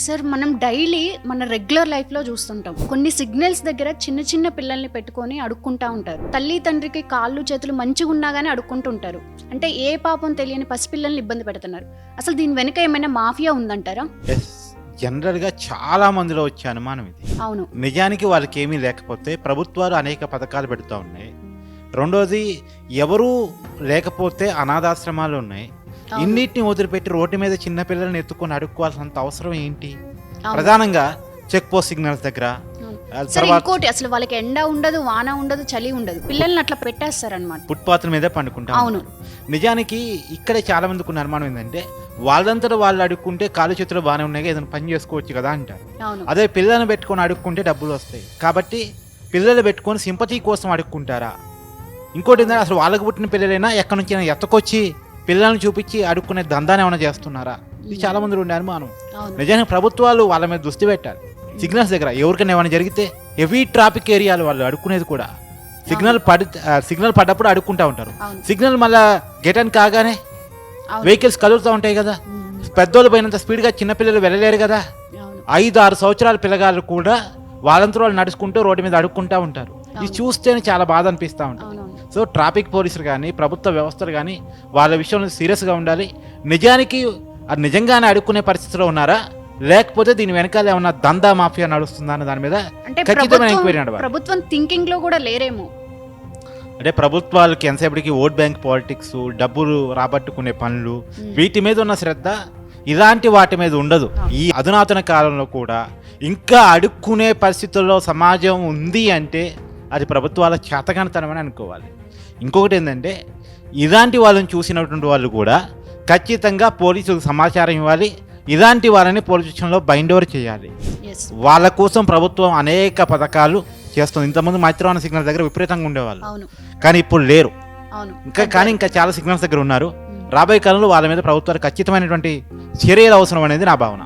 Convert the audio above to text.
Sir మనం daily మన regular లైఫ్లో చూస్తుంటాం. కొన్ని సిగ్నల్స్ దగ్గర చిన్న చిన్న పిల్లల్ని పెట్టుకొని అడుక్కుంటా ఉంటారు. తల్లి తండ్రికి కాళ్ళు చేతులు మంచిగా ఉన్నా కానీ అడుక్కుంటుంటారు. అంటే ఏ పాపం తెలియని పసిపిల్లల్ని ఇబ్బంది పెడుతున్నారు. అసలు దీని వెనుక ఏమైనా మాఫియా ఉందంటారా? జనరల్గా చాలా మందిలో వచ్చే అనుమానం ఇది. అవును. నిజానికి వాళ్ళకి ఏమీ లేకపోతే ప్రభుత్వాలు అనేక పథకాలు పెడుతూ ఉన్నాయి. రెండోది ఎవరూ లేకపోతే అనాథాశ్రమాలు ఉన్నాయి. ఇన్నిటిని వదిలిపెట్టి రోడ్డు మీద చిన్న పిల్లల్ని ఎత్తుకొని అడుక్కోవాల్సినంత అవసరం ఏంటి. ప్రధానంగా చెక్ పోస్ట్ సిగ్నల్స్ దగ్గర. ఇంకోటి అసలు వాళ్ళకి ఎండ ఉండదు వాన ఉండదు చలి ఉండదు. పిల్లల్ని అట్లా పెట్టేస్తారనమాట ఫుట్పాత్ల మీదే పండుకుంటాం. అవును. నిజానికి ఇక్కడే చాలా మందికి ఉన్న అనుమానం ఏంటంటే వాళ్ళంతటా వాళ్ళు అడుక్కుంటే కాలు చేతులు బాగానే ఉన్నాయి ఏదైనా పని చేసుకోవచ్చు కదా అంటారు అదే పిల్లల్ని పెట్టుకొని అడుక్కుంటే డబ్బులు వస్తాయి. కాబట్టి పిల్లలు పెట్టుకొని సింపతి కోసం అడుక్కుంటారా? ఇంకోటి ఏంటంటే అసలు వాళ్ళకి పుట్టిన పిల్లలైనా ఎక్కడి నుంచి ఎత్తకొచ్చి పిల్లల్ని చూపించి అడుక్కునే దందాన్ని ఏమైనా చేస్తున్నారా? ఇది చాలా మంది ఉండే అనుమానం. నిజానికి ప్రభుత్వాలు వాళ్ళ మీద దృష్టి పెట్టాలి. సిగ్నల్స్ దగ్గర ఎవరికైనా ఏమైనా జరిగితే హెవీ ట్రాఫిక్ ఏరియాలు వాళ్ళు అడుక్కునేది కూడా. సిగ్నల్ పడి సిగ్నల్ పడ్డప్పుడు అడుక్కుంటా ఉంటారు. సిగ్నల్ మళ్ళా గెటన్ కాగానే వెహికల్స్ కదులుతూ ఉంటాయి కదా. పెద్దోళ్ళు పోయినంత స్పీడ్గా చిన్నపిల్లలు వెళ్ళలేరు కదా. ఐదు ఆరు సంవత్సరాల పిల్లగాళ్ళు కూడా వాళ్ళంతా వాళ్ళు నడుచుకుంటూ రోడ్డు మీద అడుక్కుంటూ ఉంటారు. ఇది. చూస్తేనే చాలా బాధ అనిపిస్తూ ఉంటుంది. సో ట్రాఫిక్ పోలీసులు కానీ ప్రభుత్వ వ్యవస్థలు కానీ వాళ్ళ విషయంలో సీరియస్గా ఉండాలి. నిజానికి అది నిజంగానే అడుక్కునే పరిస్థితిలో ఉన్నారా? లేకపోతే దీని వెనకాల ఏమన్నా దందా మాఫియా నడుస్తుందా అన్న దాని మీద అంటే ఖచ్చితమైన ఎంక్వైరీ ప్రభుత్వం థింకింగ్లో కూడా లేరేమో. అంటే ప్రభుత్వాలకి ఎంతసేపటికి ఓట్ బ్యాంక్ పాలిటిక్స్ డబ్బులు రాబట్టుకునే పనులు వీటి మీద ఉన్న శ్రద్ధ ఇలాంటి వాటి మీద ఉండదు. ఈ అధునాతన కాలంలో కూడా ఇంకా అడుక్కునే పరిస్థితుల్లో సమాజం ఉంది అంటే అది ప్రభుత్వాల చేతకానితనమని అనుకోవాలి. ఇంకొకటి ఏంటంటే ఇలాంటి వాళ్ళని చూసినటువంటి వాళ్ళు కూడా ఖచ్చితంగా పోలీసులకు సమాచారం ఇవ్వాలి. ఇలాంటి వాళ్ళని పోలీస్ స్టేషన్లో బైండ్ ఓవర్ చేయాలి. వాళ్ళ కోసం ప్రభుత్వం అనేక పథకాలు చేస్తుంది. ఇంతకుముందు మైత్రవాన సిగ్నల్ దగ్గర విపరీతంగా ఉండేవాళ్ళు. కానీ ఇప్పుడు లేరు. ఇంకా కానీ ఇంకా చాలా సిగ్నల్స్ దగ్గర ఉన్నారు. రాబోయే కాలంలో వాళ్ళ మీద ప్రభుత్వాలు ఖచ్చితమైనటువంటి చర్యలు అవసరం అనేది నా భావన.